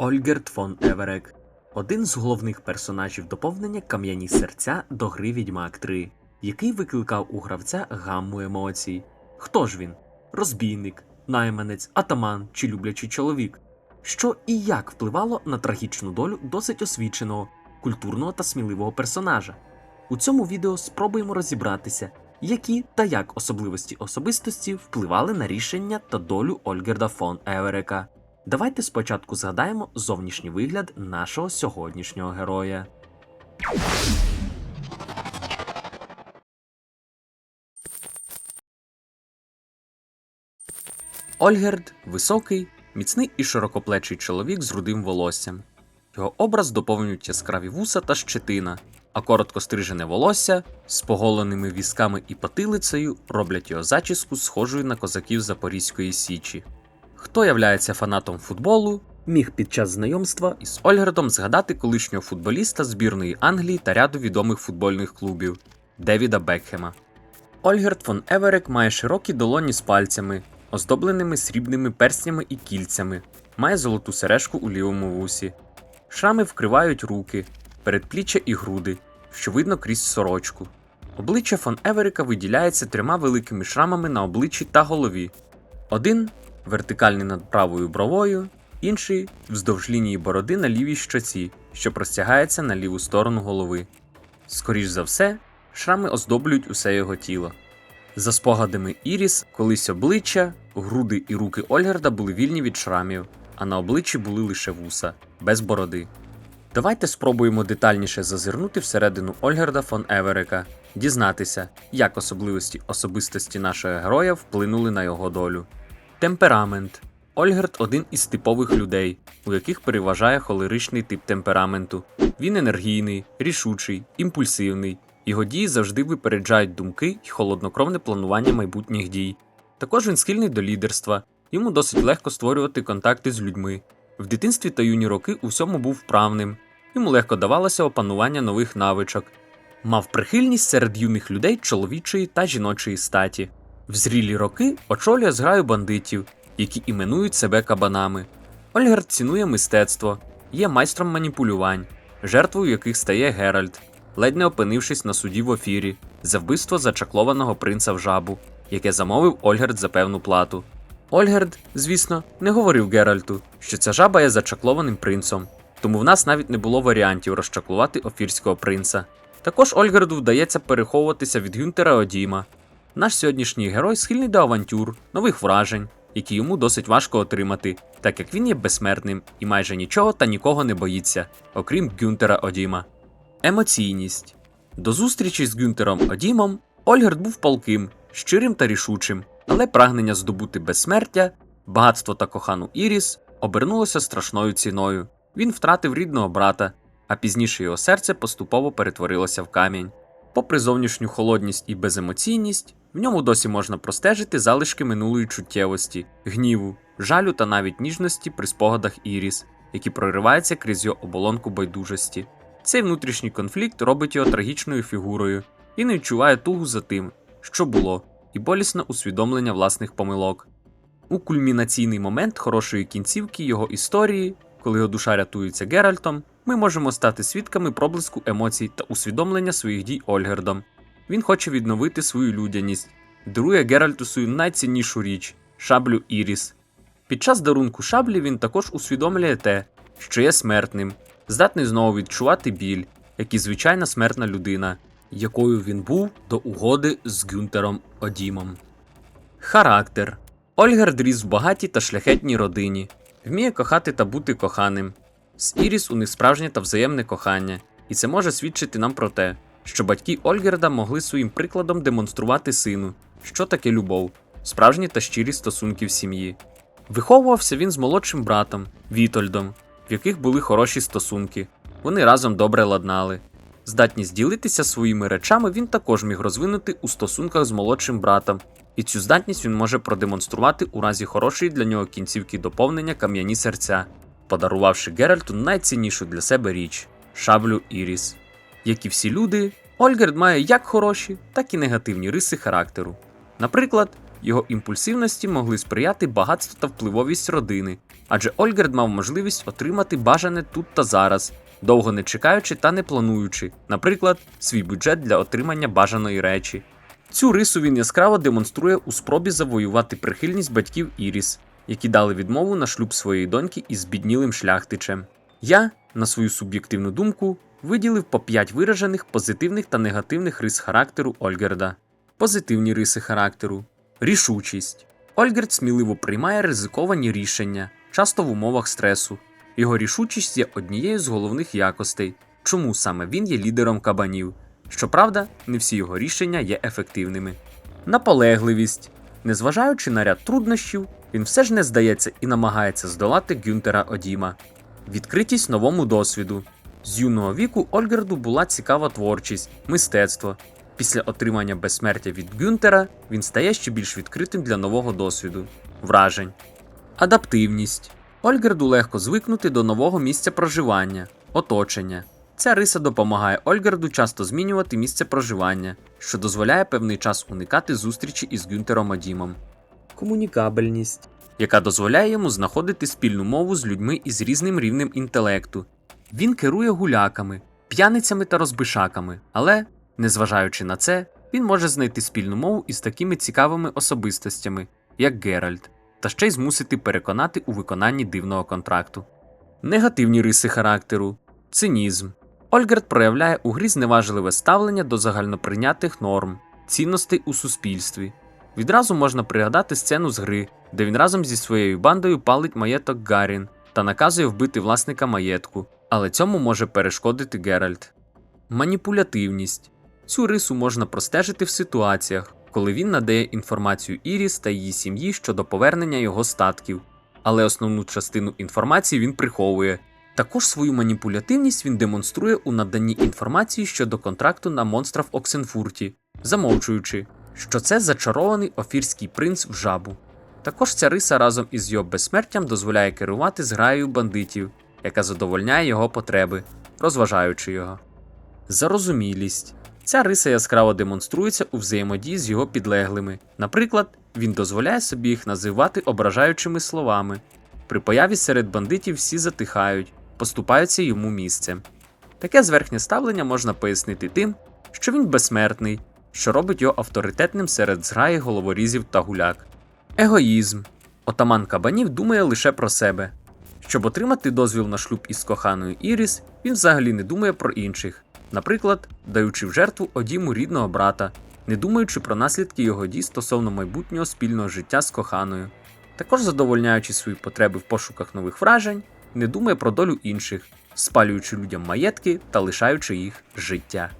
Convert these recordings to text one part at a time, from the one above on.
Ольгерт фон Еверек один з головних персонажів доповнення Кам'яні серця до гри Відьмак 3, який викликав у гравця гамму емоцій. Хто ж він? Розбійник, найманець, атаман чи люблячий чоловік? Що і як впливало на трагічну долю досить освіченого, культурного та сміливого персонажа? У цьому відео спробуємо розібратися, які та як особливості особистості впливали на рішення та долю Ольгерда фон Еверека. Давайте спочатку згадаємо зовнішній вигляд нашого сьогоднішнього героя. Ольгерд високий, міцний і широкоплечий чоловік з рудим волоссям. Його образ доповнюють яскраві вуса та щетина, а коротко стрижене волосся з поголеними візками і потилицею роблять його зачіску схожою на козаків Запорізької Січі. Хто являється фанатом футболу, міг під час знайомства із Ольгердом згадати колишнього футболіста збірної Англії та ряду відомих футбольних клубів Девіда Бекхема. Ольгерд фон Еверек має широкі долоні з пальцями, оздобленими срібними перснями і кільцями, має золоту сережку у лівому вусі. Шрами вкривають руки, передпліччя і груди, що видно крізь сорочку. Обличчя фон Еверика виділяється трьома великими шрамами на обличчі та голові. Один вертикальний над правою бровою, інший вздовж лінії бороди на лівій щоці, що простягається на ліву сторону голови. Скоріш за все, шрами оздоблюють усе його тіло. За спогадами Іріс, колись обличчя, груди і руки Ольгерда були вільні від шрамів, а на обличчі були лише вуса, без бороди. Давайте спробуємо детальніше зазирнути всередину Ольгерда фон Еверека, дізнатися, як особливості особистості нашого героя вплинули на його долю. Темперамент. Ольгерд один із типових людей, у яких переважає холеричний тип темпераменту. Він енергійний, рішучий, імпульсивний. Його дії завжди випереджають думки і холоднокровне планування майбутніх дій. Також він схильний до лідерства, йому досить легко створювати контакти з людьми. В дитинстві та юні роки у всьому був вправним, йому легко давалося опанування нових навичок. Мав прихильність серед юних людей чоловічої та жіночої статі. В зрілі роки очолює зграю бандитів, які іменують себе кабанами. Ольгерд цінує мистецтво, є майстром маніпулювань, жертвою яких стає Геральт, ледь не опинившись на суді в офірі за вбивство зачаклованого принца в жабу, яке замовив Ольгерд за певну плату. Ольгерд, звісно, не говорив Геральту, що ця жаба є зачаклованим принцом, тому в нас навіть не було варіантів розчаклувати офірського принца. Також Ольгерду вдається переховуватися від Гюнтера Одіма. Наш сьогоднішній герой схильний до авантюр, нових вражень, які йому досить важко отримати, так як він є безсмертним і майже нічого та нікого не боїться, окрім Гюнтера Одіма. Емоційність. До зустрічі з Гюнтером Одімом Ольгерд був палким, щирим та рішучим, але прагнення здобути безсмертя, багатство та кохану Іріс обернулося страшною ціною. Він втратив рідного брата, а пізніше його серце поступово перетворилося в камінь. Попри зовнішню холодність і беземоційність, в ньому досі можна простежити залишки минулої чуттєвості, гніву, жалю та навіть ніжності при спогадах Іріс, які прориваються крізь його оболонку байдужості. Цей внутрішній конфлікт робить його трагічною фігурою і не відчуває тугу за тим, що було, і болісне усвідомлення власних помилок. У кульмінаційний момент хорошої кінцівки його історії, коли його душа рятується Геральтом, ми можемо стати свідками проблиску емоцій та усвідомлення своїх дій Ольгердом. Він хоче відновити свою людяність, дарує Геральту свою найціннішу річ шаблю Іріс. Під час дарунку шаблі він також усвідомлює те, що є смертним, здатний знову відчувати біль, як і звичайна смертна людина, якою він був до угоди з Гюнтером Одімом. Характер Ольгерд ріс в багатій та шляхетній родині, вміє кохати та бути коханим. З Іріс у них справжнє та взаємне кохання, і це може свідчити нам про те, що батьки Ольгерда могли своїм прикладом демонструвати сину, що таке любов, справжні та щирі стосунки в сім'ї. Виховувався він з молодшим братом Вітольдом, в яких були хороші стосунки. Вони разом добре ладнали. Здатність ділитися своїми речами він також міг розвинути у стосунках з молодшим братом, і цю здатність він може продемонструвати у разі хорошої для нього кінцівки доповнення кам'яні серця, подарувавши Геральту найціннішу для себе річ шаблю Іріс. Як і всі люди, Ольгерд має як хороші, так і негативні риси характеру. Наприклад, його імпульсивності могли сприяти багатство та впливовість родини, адже Ольгерд мав можливість отримати бажане тут та зараз, довго не чекаючи та не плануючи, наприклад, свій бюджет для отримання бажаної речі. Цю рису він яскраво демонструє у спробі завоювати прихильність батьків Іріс, які дали відмову на шлюб своєї доньки із біднілим шляхтичем. Я, на свою суб'єктивну думку, виділив по 5 виражених позитивних та негативних рис характеру Ольгерда. Позитивні риси характеру. Рішучість. Ольгерд сміливо приймає ризиковані рішення, часто в умовах стресу. Його рішучість є однією з головних якостей, чому саме він є лідером кабанів. Щоправда, не всі його рішення є ефективними. Наполегливість. Незважаючи на ряд труднощів, він все ж не здається і намагається здолати Гюнтера Одіма. Відкритість новому досвіду. З юного віку Ольгерду була цікава творчість, мистецтво. Після отримання безсмертя від Гюнтера він стає ще більш відкритим для нового досвіду, вражень. Адаптивність. Ольгерду легко звикнути до нового місця проживання, оточення. Ця риса допомагає Ольгерду часто змінювати місце проживання, що дозволяє певний час уникати зустрічі із Гюнтером Адімом. Комунікабельність, яка дозволяє йому знаходити спільну мову з людьми із різним рівнем інтелекту. Він керує гуляками, п'яницями та розбишаками, але, незважаючи на це, він може знайти спільну мову із такими цікавими особистостями, як Геральт, та ще й змусити переконати у виконанні дивного контракту. Негативні риси характеру, цинізм. Ольгерт проявляє у грі зневажливе ставлення до загальноприйнятих норм, цінностей у суспільстві. Відразу можна пригадати сцену з гри, де він разом зі своєю бандою палить маєток Гарін та наказує вбити власника маєтку, але цьому може перешкодити Геральт. Маніпулятивність. Цю рису можна простежити в ситуаціях, коли він надає інформацію Іріс та її сім'ї щодо повернення його статків, але основну частину інформації він приховує. Також свою маніпулятивність він демонструє у наданні інформації щодо контракту на монстра в Оксенфурті, замовчуючи, що це зачарований офірський принц в жабу. Також ця риса разом із його безсмертям дозволяє керувати зграєю бандитів, яка задовольняє його потреби, розважаючи його. Зарозумілість. Ця риса яскраво демонструється у взаємодії з його підлеглими. Наприклад, він дозволяє собі їх називати ображаючими словами. При появі серед бандитів всі затихають, поступаються йому місцем. Таке зверхнє ставлення можна пояснити тим, що він безсмертний, що робить його авторитетним серед зграї головорізів та гуляк. Егоїзм. Отаман кабанів думає лише про себе. Щоб отримати дозвіл на шлюб із коханою Іріс, він взагалі не думає про інших, наприклад, даючи в жертву одіму рідного брата, не думаючи про наслідки його дій стосовно майбутнього спільного життя з коханою. Також задовольняючи свої потреби в пошуках нових вражень, не думає про долю інших, спалюючи людям маєтки та лишаючи їх життя.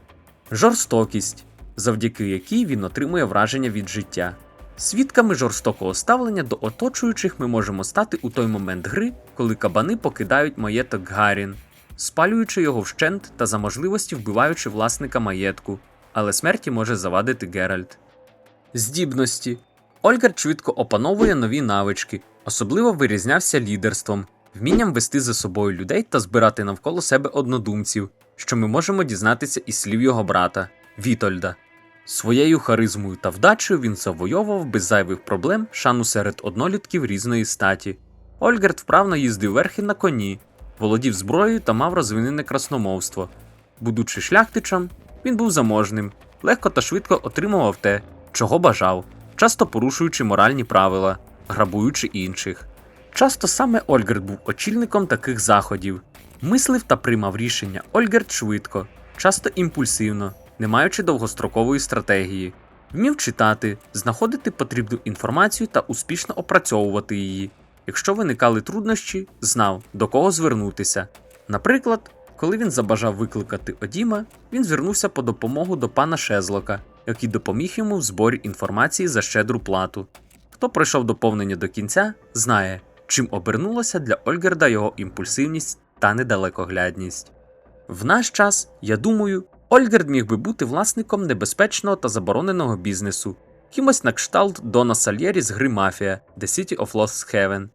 Жорстокість, завдяки якій він отримує враження від життя. Свідками жорстокого ставлення до оточуючих ми можемо стати у той момент гри, коли кабани покидають маєток Гарін, спалюючи його вщент та за можливості вбиваючи власника маєтку, але смерті може завадити Геральт. Здібності. Ольгард швидко опановує нові навички, особливо вирізнявся лідерством, вмінням вести за собою людей та збирати навколо себе однодумців, що ми можемо дізнатися із слів його брата Вітольда. Своєю харизмою та вдачею він завойовував без зайвих проблем шану серед однолітків різної статі. Ольгард вправно їздив верхи на коні, володів зброєю та мав розвинене красномовство. Будучи шляхтичем, він був заможним, легко та швидко отримував те, чого бажав, часто порушуючи моральні правила, грабуючи інших. Часто саме Ольгерд був очільником таких заходів, мислив та приймав рішення Ольгерд швидко, часто імпульсивно, не маючи довгострокової стратегії, вмів читати, знаходити потрібну інформацію та успішно опрацьовувати її. Якщо виникали труднощі, знав, до кого звернутися. Наприклад, коли він забажав викликати Одіма, він звернувся по допомогу до пана Шезлока, який допоміг йому в зборі інформації за щедру плату. Хто пройшов доповнення до кінця, знає, чим обернулася для Ольгерда його імпульсивність та недалекоглядність. В наш час, я думаю, Ольгерд міг би бути власником небезпечного та забороненого бізнесу, кимось на кшталт Дона Сальєрі з гри Мафія The City of Lost Heaven.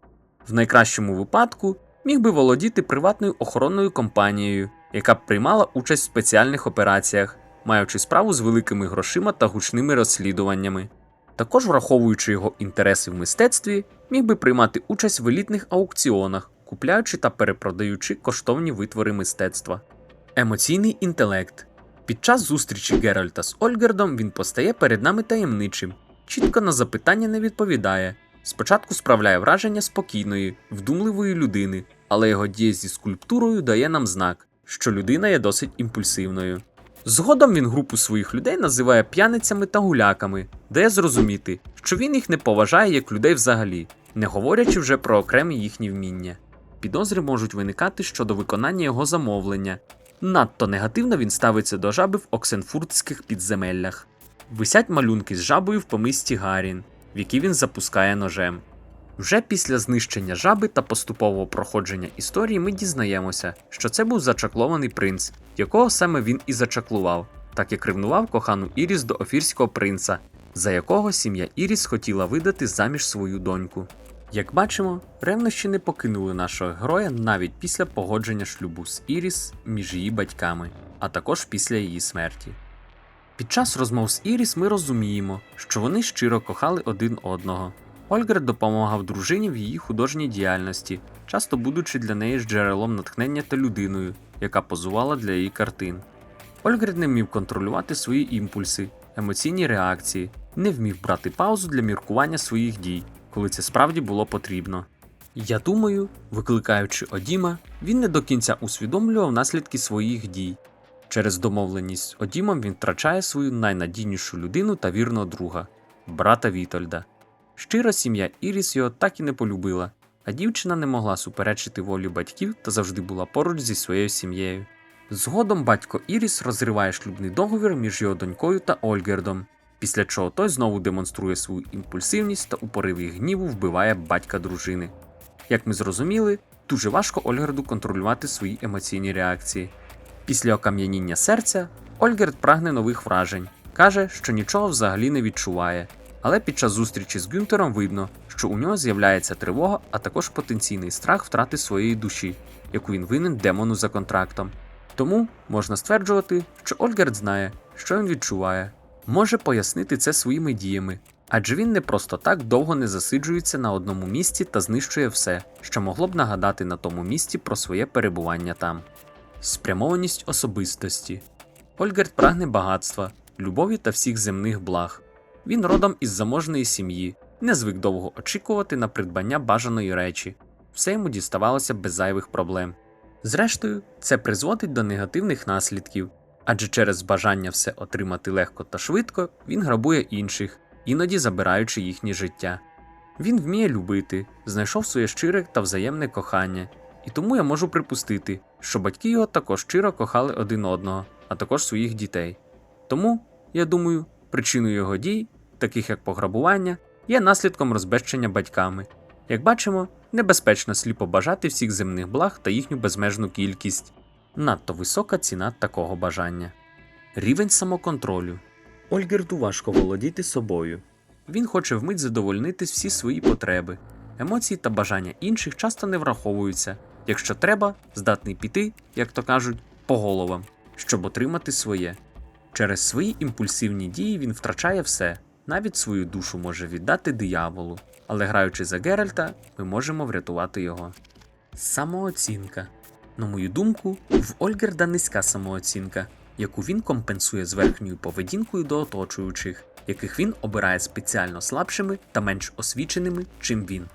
В найкращому випадку міг би володіти приватною охоронною компанією, яка б приймала участь в спеціальних операціях, маючи справу з великими грошима та гучними розслідуваннями. Також, враховуючи його інтереси в мистецтві, міг би приймати участь в елітних аукціонах, купляючи та перепродаючи коштовні витвори мистецтва. Емоційний інтелект. Під час зустрічі Геральта з Ольгердом він постає перед нами таємничим, чітко на запитання не відповідає. Спочатку справляє враження спокійної, вдумливої людини, але його дія зі скульптурою дає нам знак, що людина є досить імпульсивною. Згодом він групу своїх людей називає п'яницями та гуляками, дає зрозуміти, що він їх не поважає як людей взагалі, не говорячи вже про окремі їхні вміння. Підозри можуть виникати щодо виконання його замовлення. Надто негативно він ставиться до жаби в оксенфуртських підземеллях. Висять малюнки з жабою в помисті Гарін, в які він запускає ножем. Вже після знищення жаби та поступового проходження історії ми дізнаємося, що це був зачаклований принц, якого саме він і зачаклував, так як ревнував кохану Іріс до офірського принца, за якого сім'я Іріс хотіла видати заміж свою доньку. Як бачимо, ревнощі не покинули нашого героя навіть після погодження шлюбу з Іріс між її батьками, а також після її смерті. Під час розмов з Іріс ми розуміємо, що вони щиро кохали один одного. Ольгер допомагав дружині в її художній діяльності, часто будучи для неї джерелом натхнення та людиною, яка позувала для її картин. Ольгер не вмів контролювати свої імпульси, емоційні реакції, не вмів брати паузу для міркування своїх дій, коли це справді було потрібно. Я думаю, викликаючи Одіма, він не до кінця усвідомлював наслідки своїх дій. Через домовленість з Одімом він втрачає свою найнадійнішу людину та вірного друга брата Вітольда. Щира сім'я Іріс його так і не полюбила, а дівчина не могла суперечити волі батьків та завжди була поруч зі своєю сім'єю. Згодом батько Іріс розриває шлюбний договір між його донькою та Ольгердом, після чого той знову демонструє свою імпульсивність та у пориві гніву вбиває батька дружини. Як ми зрозуміли, дуже важко Ольгерду контролювати свої емоційні реакції. Після окам'яніння серця Ольгерд прагне нових вражень, каже, що нічого взагалі не відчуває. Але під час зустрічі з Гюнтером видно, що у нього з'являється тривога, а також потенційний страх втрати своєї душі, яку він винен демону за контрактом. Тому можна стверджувати, що Ольгерд знає, що він відчуває, може пояснити це своїми діями, адже він не просто так довго не засиджується на одному місці та знищує все, що могло б нагадати на тому місці про своє перебування там. Спрямованість особистості. Ольгерд прагне багатства, любові та всіх земних благ. Він родом із заможної сім'ї, не звик довго очікувати на придбання бажаної речі, все йому діставалося без зайвих проблем. Зрештою, це призводить до негативних наслідків, адже через бажання все отримати легко та швидко він грабує інших, іноді забираючи їхнє життя. Він вміє любити, знайшов своє щире та взаємне кохання, і тому я можу припустити, що батьки його також щиро кохали один одного, а також своїх дітей. Тому, я думаю, причиною його дій, таких як пограбування, є наслідком розбещення батьками. Як бачимо, небезпечно сліпо бажати всіх земних благ та їхню безмежну кількість. Надто висока ціна такого бажання. Рівень самоконтролю. Ольгерду важко володіти собою. Він хоче вмить задовольнити всі свої потреби. Емоції та бажання інших часто не враховуються, якщо треба, здатний піти, як то кажуть, по головам, щоб отримати своє. Через свої імпульсивні дії він втрачає все, навіть свою душу може віддати дияволу, але граючи за Геральта, ми можемо врятувати його. Самооцінка. На мою думку, в Ольгерда низька самооцінка, яку він компенсує зверхньою поведінкою до оточуючих, яких він обирає спеціально слабшими та менш освіченими, чим він.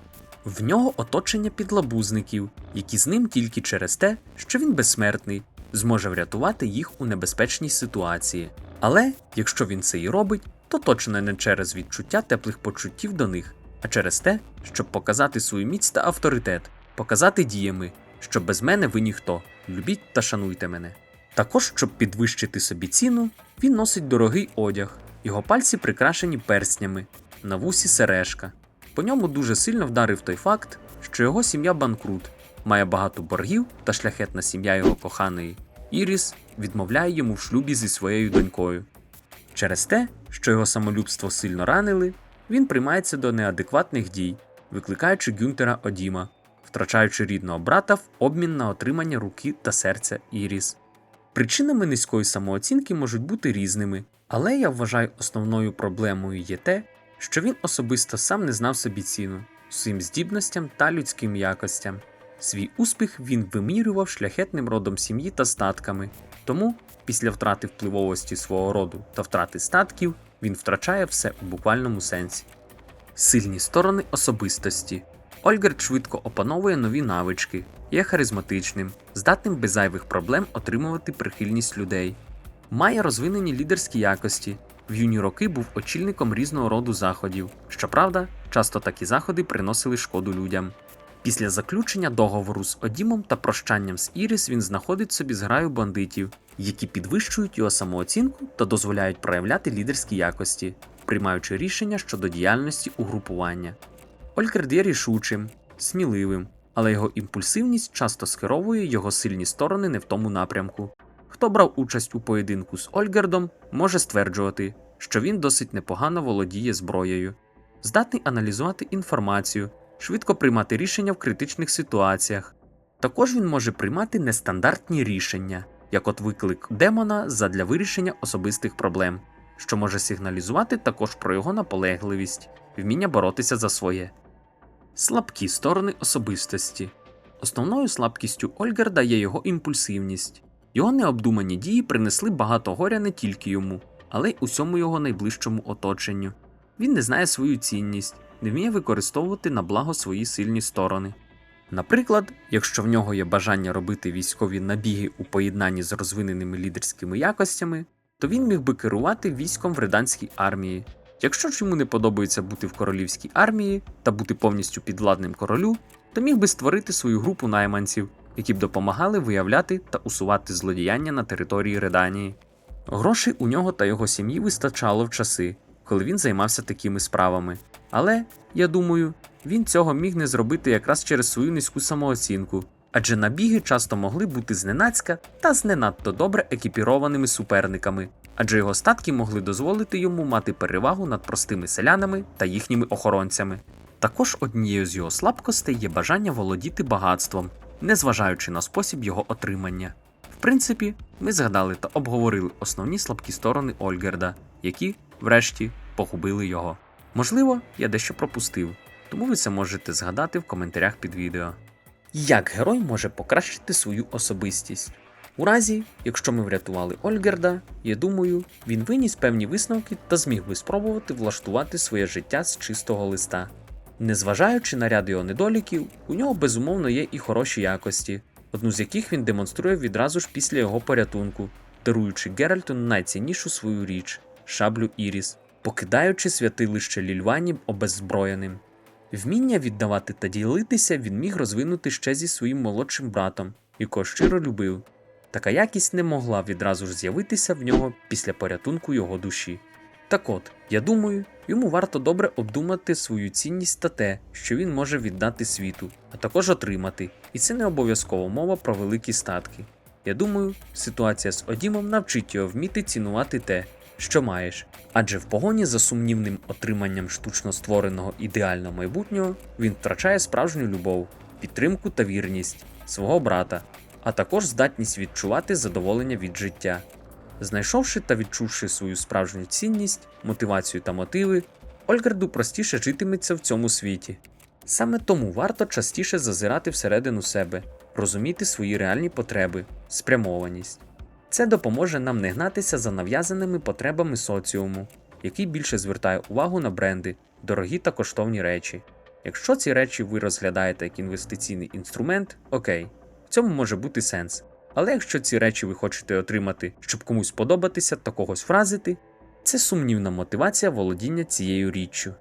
В нього оточення підлабузників, які з ним тільки через те, що він безсмертний, зможе врятувати їх у небезпечній ситуації. Але якщо він це і робить, то точно не через відчуття теплих почуттів до них, а через те, щоб показати свою міць та авторитет, показати діями, що без мене ви ніхто, любіть та шануйте мене. Також, щоб підвищити собі ціну, він носить дорогий одяг, його пальці прикрашені перснями, на вусі сережка. По ньому дуже сильно вдарив той факт, що його сім'я банкрут, має багато боргів та шляхетна сім'я його коханої. Іріс відмовляє йому в шлюбі зі своєю донькою. Через те, що його самолюбство сильно ранили, він приймається до неадекватних дій, викликаючи Гюнтера Одіма, втрачаючи рідного брата в обмін на отримання руки та серця Іріс. Причинами низької самооцінки можуть бути різними, але я вважаю основною проблемою є те, що він особисто сам не знав собі ціну, своїм здібностям та людським якостям. Свій успіх він вимірював шляхетним родом сім'ї та статками. Тому, після втрати впливовості свого роду та втрати статків, він втрачає все у буквальному сенсі. Сильні сторони особистості. Ольгерт швидко опановує нові навички, є харизматичним, здатним без зайвих проблем отримувати прихильність людей. Має розвинені лідерські якості. В юні роки був очільником різного роду заходів. Щоправда, часто такі заходи приносили шкоду людям. Після заключення договору з Одімом та прощанням з Іріс він знаходить собі зграю бандитів, які підвищують його самооцінку та дозволяють проявляти лідерські якості, приймаючи рішення щодо діяльності угрупування. Олькерд є рішучим, сміливим, але його імпульсивність часто скеровує його сильні сторони не в тому напрямку. Хто брав участь у поєдинку з Ольгердом, може стверджувати, що він досить непогано володіє зброєю, здатний аналізувати інформацію, швидко приймати рішення в критичних ситуаціях. Також він може приймати нестандартні рішення, як от виклик демона задля вирішення особистих проблем, що може сигналізувати також про його наполегливість, вміння боротися за своє. Слабкі сторони особистості. Основною слабкістю Ольгерда є його імпульсивність. Його необдумані дії принесли багато горя не тільки йому, але й усьому його найближчому оточенню. Він не знає свою цінність, не вміє використовувати на благо свої сильні сторони. Наприклад, якщо в нього є бажання робити військові набіги у поєднанні з розвиненими лідерськими якостями, то він міг би керувати військом в реданській армії. Якщо ж йому не подобається бути в королівській армії та бути повністю підвладним королю, то міг би створити свою групу найманців, які б допомагали виявляти та усувати злодіяння на території Реданії. Грошей у нього та його сім'ї вистачало в часи, коли він займався такими справами. Але, я думаю, він цього міг не зробити якраз через свою низьку самооцінку, адже набіги часто могли бути зненацька та з не надто добре екіпірованими суперниками, адже його статки могли дозволити йому мати перевагу над простими селянами та їхніми охоронцями. Також однією з його слабкостей є бажання володіти багатством, незважаючи на спосіб його отримання. В принципі, ми згадали та обговорили основні слабкі сторони Ольгерда, які, врешті, погубили його. Можливо, я дещо пропустив, тому ви це можете згадати в коментарях під відео. Як герой може покращити свою особистість? У разі, якщо ми врятували Ольгерда, я думаю, він виніс певні висновки та зміг би спробувати влаштувати своє життя з чистого листа. Незважаючи на ряд його недоліків, у нього безумовно є і хороші якості, одну з яких він демонструє відразу ж після його порятунку, даруючи Геральту найціннішу свою річ шаблю Іріс, покидаючи святилище Лільвані обеззброєним. Вміння віддавати та ділитися він міг розвинути ще зі своїм молодшим братом, якого щиро любив. Така якість не могла відразу ж з'явитися в нього після порятунку його душі. Так от, я думаю, йому варто добре обдумати свою цінність та те, що він може віддати світу, а також отримати, і це не обов'язково мова про великі статки. Я думаю, ситуація з Одімом навчить його вміти цінувати те, що маєш, адже в погоні за сумнівним отриманням штучно створеного ідеального майбутнього він втрачає справжню любов, підтримку та вірність свого брата, а також здатність відчувати задоволення від життя. Знайшовши та відчувши свою справжню цінність, мотивацію та мотиви, Ольгарду простіше житиметься в цьому світі. Саме тому варто частіше зазирати всередину себе, розуміти свої реальні потреби, спрямованість. Це допоможе нам не гнатися за нав'язаними потребами соціуму, який більше звертає увагу на бренди, дорогі та коштовні речі. Якщо ці речі ви розглядаєте як інвестиційний інструмент, окей, в цьому може бути сенс. Але якщо ці речі ви хочете отримати, щоб комусь подобатися та когось вразити, це сумнівна мотивація володіння цією річчю.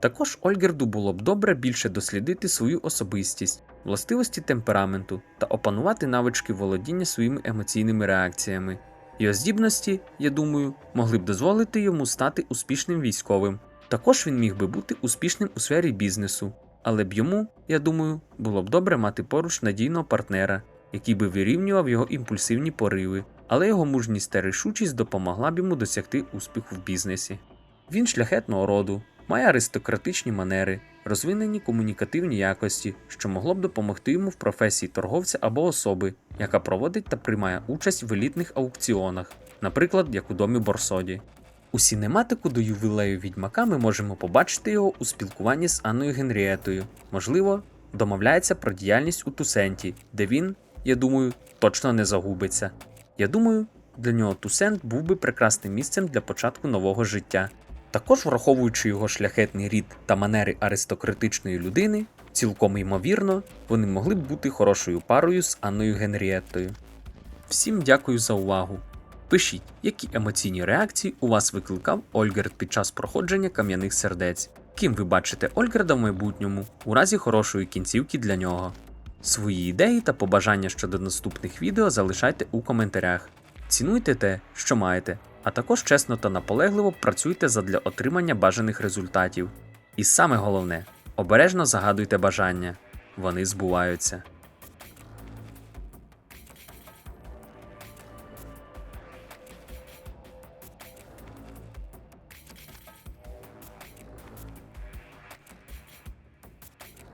Також Ольгерду було б добре більше дослідити свою особистість, властивості темпераменту та опанувати навички володіння своїми емоційними реакціями. Його здібності, я думаю, могли б дозволити йому стати успішним військовим. Також він міг би бути успішним у сфері бізнесу, але б йому, я думаю, було б добре мати поруч надійного партнера, який би вирівнював його імпульсивні пориви, але його мужність та рішучість допомогла б йому досягти успіху в бізнесі. Він шляхетного роду, має аристократичні манери, розвинені комунікативні якості, що могло б допомогти йому в професії торговця або особи, яка проводить та приймає участь в елітних аукціонах, наприклад, як у домі Борсоді. У сінематику до ювілею відьмака ми можемо побачити його у спілкуванні з Анною Генрієтою. Можливо, домовляється про діяльність у Тусенті, де він, я думаю, точно не загубиться. Я думаю, для нього Тусент був би прекрасним місцем для початку нового життя. Також, враховуючи його шляхетний рід та манери аристократичної людини, цілком ймовірно, вони могли б бути хорошою парою з Анною Генрієттою. Всім дякую за увагу. Пишіть, які емоційні реакції у вас викликав Ольгерд під час проходження кам'яних сердець. Ким ви бачите Ольгерда в майбутньому, у разі хорошої кінцівки для нього. Свої ідеї та побажання щодо наступних відео залишайте у коментарях. Цінуйте те, що маєте, а також чесно та наполегливо працюйте задля отримання бажаних результатів. І саме головне, обережно загадуйте бажання, вони збуваються.